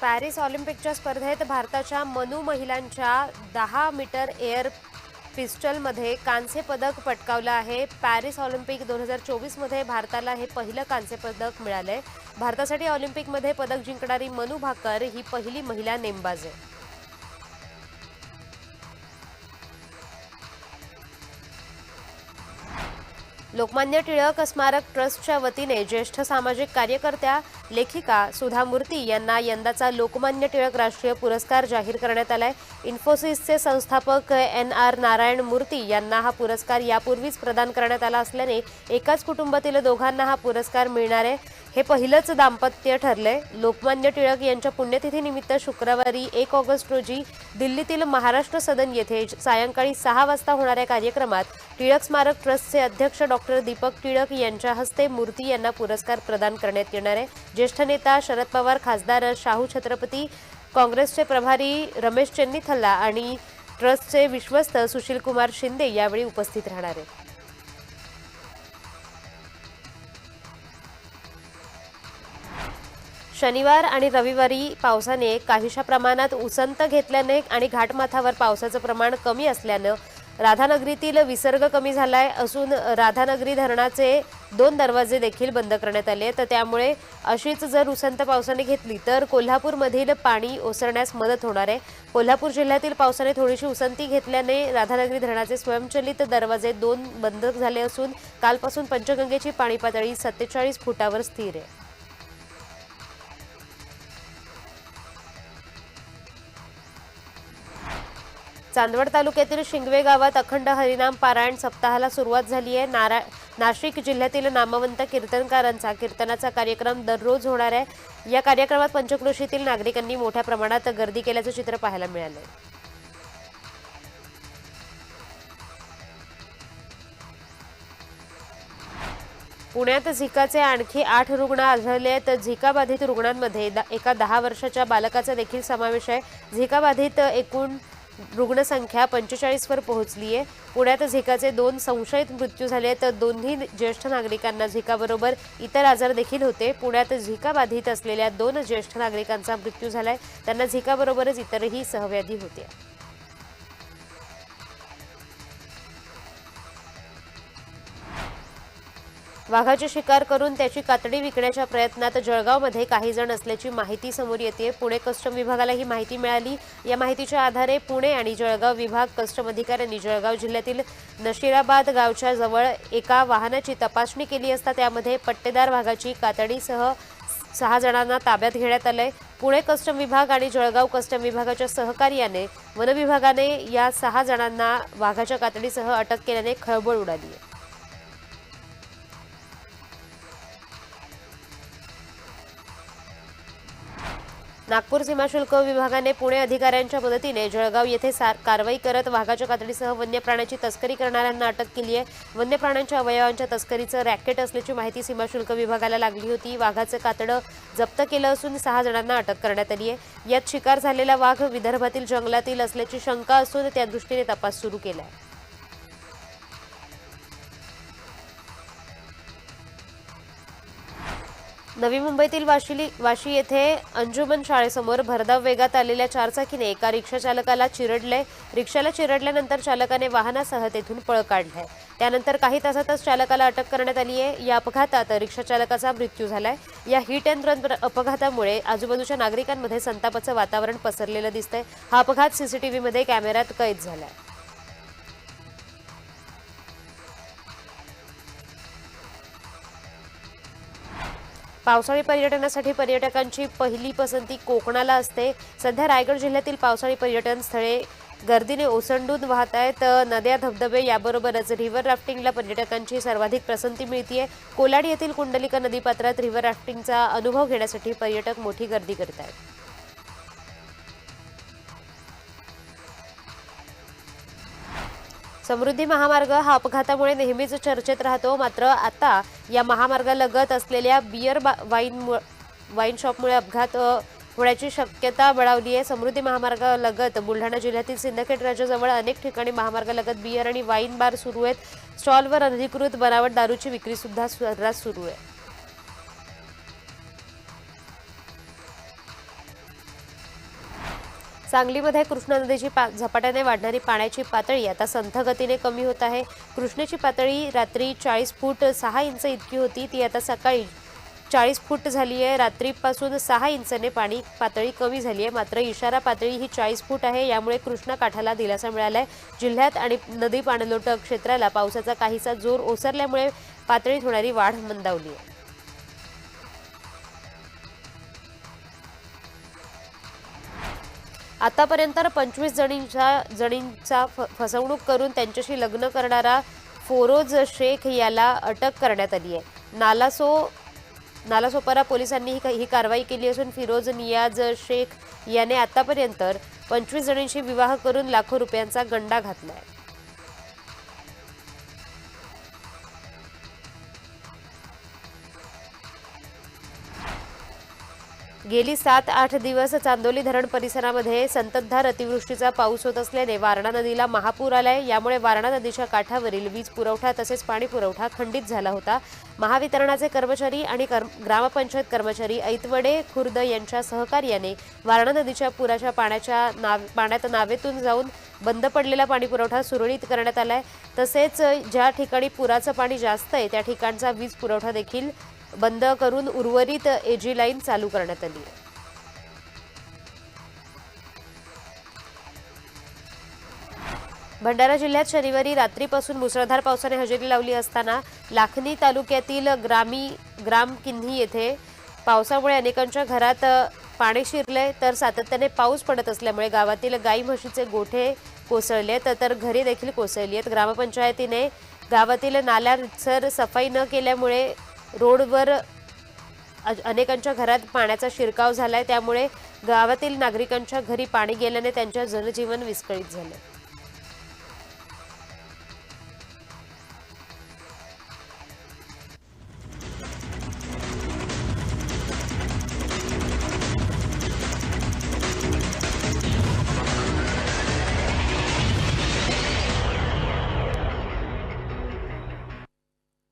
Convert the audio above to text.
Paris ऑलिम्पिकच्या स्पर्धेत भारताच्या मनू महिलांच्या दहा मीटर एअर पिस्टलमध्ये कांस्य पदक पटकावलं आहे. पॅरिस ऑलिम्पिक दोन हजार चोवीसमध्ये भारताला हे पहिलं कांस्य पदक मिळालंय. भारतासाठी ऑलिम्पिकमध्ये पदक जिंकणारी मनू भाकर ही पहिली महिला नेमबाज आहे. लोकमान्य टिळक स्मारक ट्रस्टच्या वतीने ज्येष्ठ सामाजिक कार्यकर्त्या लेखिका सुधा मूर्ती यांना यंदाचा लोकमान्य टिळक राष्ट्रीय पुरस्कार जाहीर करण्यात आलाय. इन्फोसिसचे संस्थापक एन आर नारायण मूर्ती यांना हा पुरस्कार यापूर्वीच प्रदान करण्यात आला असल्याने एकाच कुटुंबातील दोघांना हा पुरस्कार मिळणार आहे. हे पहिलंच दाम्पत्य ठरलंय. लोकमान्य टिळक यांच्या पुण्यतिथीनिमित्त शुक्रवारी एक ऑगस्ट रोजी दिल्लीतील महाराष्ट्र सदन येथे सायंकाळी सहा वाजता होणाऱ्या कार्यक्रमात टिळक स्मारक ट्रस्टचे अध्यक्ष डॉक्टर दीपक टिळक यांच्या हस्ते मूर्ती यांना पुरस्कार प्रदान करण्यात येणार आहे. ज्येष्ठ नेता शरद पवार खासदार शाहू छत्रपती काँग्रेसचे प्रभारी रमेश चेन्नीथल्ला आणि ट्रस्टचे विश्वस्त सुशीलकुमार शिंदे यावेळी उपस्थित राहणार आहेत. शनिवार आणि रविवारी पावसाने काहीशा प्रमाणात उसंत घेतल्याने आणि घाटमाथावर पावसाचं प्रमाण कमी असल्यानं राधानगरीतील विसर्ग कमी झालाय असून राधानगरी धरणाचे दोन दरवाजे देखील बंद करण्यात आले तर त्यामुळे अशीच जर उसंत पावसाने घेतली तर कोल्हापूरमधील पाणी ओसरण्यास मदत होणार आहे. कोल्हापूर जिल्ह्यातील पावसाने थोडीशी उसंती घेतल्याने राधानगरी धरणाचे स्वयंचलित दरवाजे दोन बंद झाले असून कालपासून पंचगंगेची पाणी पातळी सत्तेचाळीस फुटावर स्थिर आहे. चांदवड तालुक्यातील शिंगवे गावात अखंड हरिनाम पारायण सप्ताहाला सुरुवात झाली आहे. नारा नाशिक जिल्ह्यातील नामवंत कीर्तनकारांचा कीर्तनाचा कार्यक्रम दररोज होणार आहे. या कार्यक्रमात पंचक्रोशीतील नागरिकांनी मोठ्या प्रमाणात गर्दी केल्याचं चित्र पाहायला मिळालं पुण्यात झिकाचे आणखी आठ रुग्ण आढळले आहेत. झिका बाधित रुग्णांमध्ये एका दहा वर्षाच्या बालकाचा देखील समावेश आहे. झिका बाधित एकूण रुग्णसंख्या पंचेचाळीसवर पोहोचली आहे पुण्यात झिकाचे दोन संशयित मृत्यू झाले तर दोन्ही ज्येष्ठ नागरिकांना झिकाबरोबर इतर आजार देखील होते. पुण्यात झिका बाधित असलेल्या दोन ज्येष्ठ नागरिकांचा मृत्यू झालाय. त्यांना झिकाबरोबरच इतरही सहव्याधी होत्या. वाघाची शिकार करून त्याची कातडी विकण्याच्या प्रयत्नात जळगावमध्ये काही जण असल्याची माहिती समोर येते पुणे कस्टम विभागाला ही माहिती मिळाली. या माहितीच्या आधारे पुणे आणि जळगाव विभाग कस्टम अधिकाऱ्यांनी जळगाव जिल्ह्यातील नशिराबाद गावच्या जवळ एका वाहनाची तपासणी केली असता त्यामध्ये पट्टेदार वाघाची कातडीसह सहा जणांना ताब्यात घेण्यात आलंय. पुणे कस्टम विभाग आणि जळगाव कस्टम विभागाच्या सहकार्याने वनविभागाने या सहा जणांना वाघाच्या कातडीसह अटक केल्याने खळबळ उडाली आहे. नागपूर सीमाशुल्क विभागाने पुणे अधिकाऱ्यांच्या मदतीने जळगाव येथे सार कारवाई करत वाघाच्या कातडीसह वन्य प्राण्याची तस्करी करणाऱ्यांना अटक केली आहे. वन्य प्राण्यांच्या अवयवांच्या तस्करीचं रॅकेट असल्याची माहिती सीमाशुल्क विभागाला लागली होती. वाघाचं कातडं जप्त केलं असून सहा जणांना अटक करण्यात आली आहे. यात शिकार झालेला वाघ विदर्भातील जंगलातील असल्याची शंका असून त्या दृष्टीने तपास सुरू केला आहे. नवी मुंबईतील वाशिली वाशी येथे अंजुमन शाळेसमोर भरधाव वेगात आलेल्या चारचाकीने एका रिक्षा चालकाला चिरडले. रिक्षाला चिरडल्यानंतर चालकाने वाहनासह तेथून पळ काढलाय त्यानंतर काही तासातच चालकाला अटक करण्यात आली आहे. या अपघातात रिक्षा चालकाचा मृत्यू झालाय. या हिट अँड रन अपघातामुळे आजूबाजूच्या नागरिकांमध्ये संतापाचं वातावरण पसरलेलं दिसतंय. हा अपघात सीसीटीव्हीमध्ये कॅमेऱ्यात कैद झालाय. पावसाळी पर्यटनासाठी पर्यटकांची पहिली पसंती कोकणाला असते. सध्या रायगड जिल्ह्यातील पावसाळी पर्यटन स्थळे गर्दीने ओसंडून वाहत आहेत. नद्या धबधबे याबरोबरच रिव्हर राफ्टिंगला पर्यटकांची सर्वाधिक पसंती मिळतीये. कोलाड येथील कुंडलिका नदीपात्रात रिव्हर राफ्टिंगचा अनुभव घेण्यासाठी पर्यटक मोठी गर्दी करत आहेत समृद्धी महामार्ग हा अपघातामुळे नेहमीच चर्चेत राहतो. मात्र आता या महामार्गालगत असलेल्या बियर बा वाईन वाईन शॉपमुळे अपघात होण्याची शक्यता बळावली आहे. समृद्धी महामार्गालगत बुलढाणा जिल्ह्यातील सिंदखेड राज्याजवळ अनेक ठिकाणी महामार्गालगत बियर आणि वाईन बार सुरू आहेत. स्टॉलवर अनधिकृत बनावट दारूची विक्रीसुद्धा सर्रास सुरू आहे. सांगलीमध्ये कृष्णा नदीची पा झपाट्याने वाढणारी पाण्याची पातळी आता संथ गतीने कमी होत आहे. कृष्णेची पातळी रात्री चाळीस फूट सहा इंच इतकी होती. ती आता सकाळी चाळीस फूट झाली आहे. रात्रीपासून सहा इंचने पाणी पातळी कमी झाली आहे. मात्र इशारा पातळी ही चाळीस फूट आहे. यामुळे कृष्णा काठाला दिलासा मिळाला आहे जिल्ह्यात आणि नदी पाणलोट क्षेत्राला पावसाचा काहीसा जोर ओसरल्यामुळे पातळीत होणारी वाढ मंदावली आहे. आतापर्यंत पंचवीस जणींच्या जणींचा फ फसवणूक करून त्यांच्याशी लग्न करणारा फोरोज शेख याला अटक करण्यात आली आहे. नालासो नालासोपारा पोलिसांनी ही ही कारवाई केली असून फिरोज नियाज शेख याने आतापर्यंत पंचवीस जणींशी विवाह करून लाखो रुपयांचा गंडा घातला आहे. गेली सात आठ दिवस चांदोली धरण परिसरामध्ये संततधार अतिवृष्टीचा पाऊस होत असल्याने वारणा नदीला महापूर आलाय. यामुळे वारणा नदीच्या काठावरील वीज पुरवठा तसेच पाणी पुरवठा खंडित झाला होता. महावितरणाचे कर्मचारी आणि कर्म ग्रामपंचायत कर्मचारी ऐतवडे खुर्द यांच्या सहकार्याने वारणा नदीच्या पुराच्या पाण्याच्या नाव पाण्यात नावेतून जाऊन बंद पडलेला पाणी पुरवठा सुरळीत करण्यात आलाय. तसेच ज्या ठिकाणी पुराचं पाणी जास्त आहे त्या ठिकाणचा वीज पुरवठा देखील बंद करून उर्वरित एजी लाईन चालू करण्यात आली भंडारा जिल्ह्यात शनिवारी रात्रीपासून मुसळधार पावसाने हजेरी लावली असताना लाखनी तालुक्यातील ग्रामी ग्राम किन्ही येथे पावसामुळे अनेकांच्या घरात पाणी शिरले तर सातत्याने पाऊस पडत असल्यामुळे गावातील गाई म्हशीचे गोठे कोसळले तर घरे देखील कोसळली आहेत. ग्रामपंचायतीने गावातील नाल्या सफाई न केल्यामुळे रोडवर अनेकांच्या घरात पाण्याचा शिरकाव झाला आहे त्यामुळे गावातील नागरिकांच्या घरी पाणी गेल्याने त्यांच्या जनजीवन विस्कळीत झालं